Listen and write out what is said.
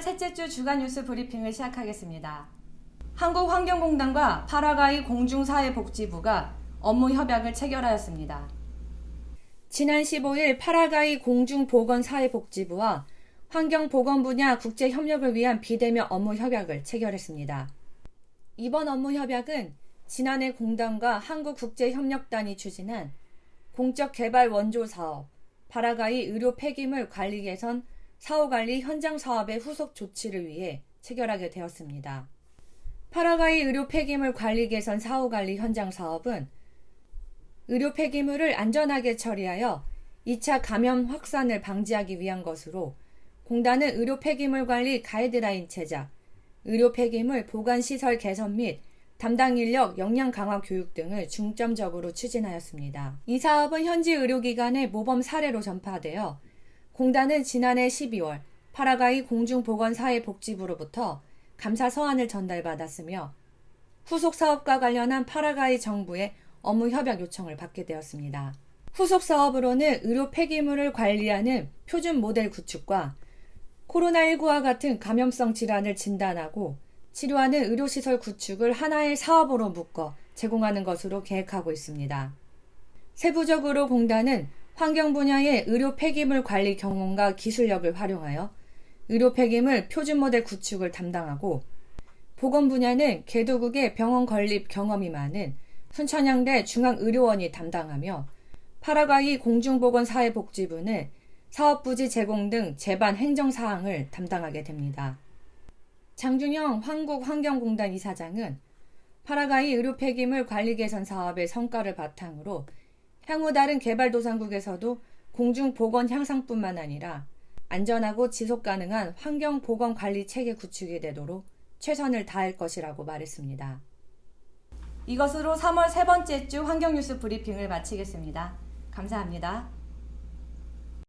셋째 주 주간 뉴스 브리핑을 시작하겠습니다. 한국환경공단과 파라과이 공중사회복지부가 업무 협약을 체결하였습니다. 지난 15일 파라과이 공중보건사회복지부와 환경보건 분야 국제 협력을 위한 비대면 업무 협약을 체결했습니다. 이번 업무 협약은 지난해 공단과 한국국제협력단이 추진한 공적 개발 원조 사업, 파라과이 의료 폐기물 관리 개선 사후 관리 현장 사업의 후속 조치를 위해 체결하게 되었습니다. 파라과이 의료 폐기물 관리 개선 사후 관리 현장 사업은 의료 폐기물을 안전하게 처리하여 2차 감염 확산을 방지하기 위한 것으로 공단은 의료 폐기물 관리 가이드라인 제작, 의료 폐기물 보관 시설 개선 및 담당 인력 역량 강화 교육 등을 중점적으로 추진하였습니다. 이 사업은 현지 의료기관의 모범 사례로 전파되어 공단은 지난해 12월 파라과이 공중보건사회복지부로부터 감사 서한을 전달받았으며 후속 사업과 관련한 파라과이 정부의 업무 협약 요청을 받게 되었습니다. 후속 사업으로는 의료 폐기물을 관리하는 표준 모델 구축과 코로나19와 같은 감염성 질환을 진단하고 치료하는 의료시설 구축을 하나의 사업으로 묶어 제공하는 것으로 계획하고 있습니다. 세부적으로 공단은 환경 분야의 의료 폐기물 관리 경험과 기술력을 활용하여 의료 폐기물 표준 모델 구축을 담당하고 보건 분야는 개도국의 병원 건립 경험이 많은 순천향대 중앙의료원이 담당하며 파라과이 공중보건사회복지부는 사업부지 제공 등 제반 행정사항을 담당하게 됩니다. 장준영 한국환경공단 이사장은 파라과이 의료 폐기물 관리 개선 사업의 성과를 바탕으로 향후 다른 개발도상국에서도 공중 보건 향상뿐만 아니라 안전하고 지속 가능한 환경 보건 관리 체계 구축이 되도록 최선을 다할 것이라고 말했습니다. 이것으로 3월 세 번째 주 환경뉴스 브리핑을 마치겠습니다. 감사합니다.